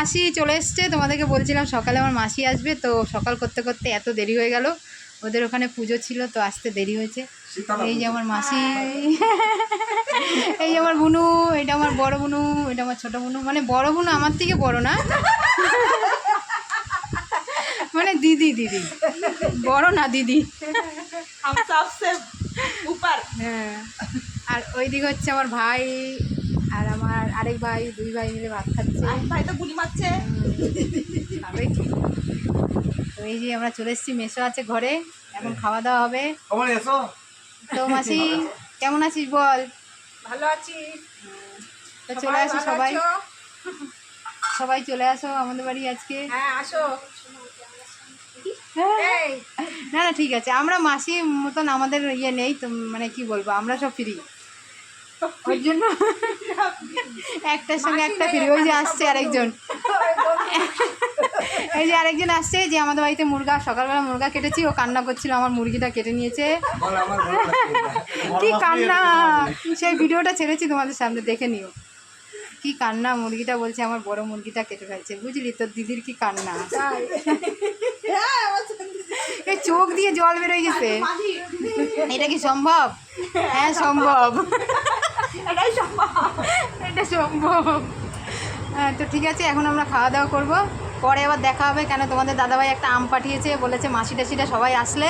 মাসি চলে এসছে তোমাদেরকে বলছিলাম সকালে আমার মাসি আসবে তো সকাল করতে করতে এত দেরি হয়ে গেল ওদের ওখানে পুজো ছিল তো আসতে দেরি হয়েছে। এই যে আমার মাসি এই আমার বুনু এটা আমার বড় বুনু এটা আমার ছোট বুনু মানে বড় বুনু আমার থেকে বড় না। মানে দিদি দিদি। বড় না দিদি। হ্যাঁ। আর ওইদিকে হচ্ছে আমার ভাই। আর আমার আরেক ভাই দুই ভাই মিলে ভাত খাচ্ছে। ভাই তো গুলি মারছে। তো এই যে আমরা চলে এসেছি মেসো আছে ঘরে এখন খাওয়া দাওয়া হবে। তো মাসি কেমন আছিস বল? ভালো আছি। তো চলে আসো সবাই। সবাই চলে আসো আমাদের বাড়ি আজকে। হ্যাঁ আসো। হ্যাঁ। না না ঠিক আছে। আমরা মাসি মতন আমাদের ইয়ে নেই তো মানে কি বলব? আমরা সব ফ্রি ওর জন্য একটার সঙ্গে একটা ফ্রি। ওই যে আসছে আরেকজন। এই যে আরেকজন আসছে যে আমাদের বাড়িতে মুরগা সকালবেলা মুরগা কেটেছি ও কান্না করছিল আমার মুরগিটা কেটে নিয়েছে। বল আমার ভালো লাগছে কি কান্না? সেই ভিডিওটা ছেড়েছি তোমাদের সামনে দেখে নিও। কি কান্না? মুরগিটা বলছে আমার বড় মুরগিটা কেটে ফেলছে। বুঝলি? তোর দিদির কি কান্না? হ্যাঁ এই চোখ দিয়ে জল বেরোয় গেছে। এটা কি সম্ভব? হ্যাঁ সম্ভব। এটাই সম্ভব। এটা সম্ভব। হ্যাঁ তো ঠিক আছে এখন আমরা খাওয়া দাওয়া করব। পরে আবার দেখা হবে কেন তোমাদের দাদাভাই একটা আম পাঠিয়েছে বলেছে মাসি টাসিটা সবাই আসলে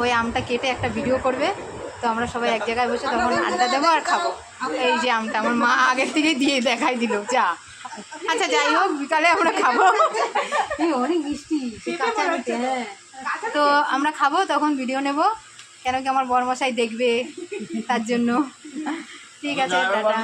ওই আমটা কেটে একটা ভিডিও করবে। তো আমরা সবাই এক জায়গায় বসে তখন আড্ডা দেবো আর খাব। এই যে আমটা আমার মা আগের থেকেই দিয়ে দেখাই দিল যা। আচ্ছা যাই হোক বিকালে আমরা খাব। অনেক মিষ্টি হ্যাঁ। তো। আমরা খাব তখন ভিডিও নেব। কেন কি আমার বরমশাই দেখবে তার জন্য? ঠিক আছে দাদা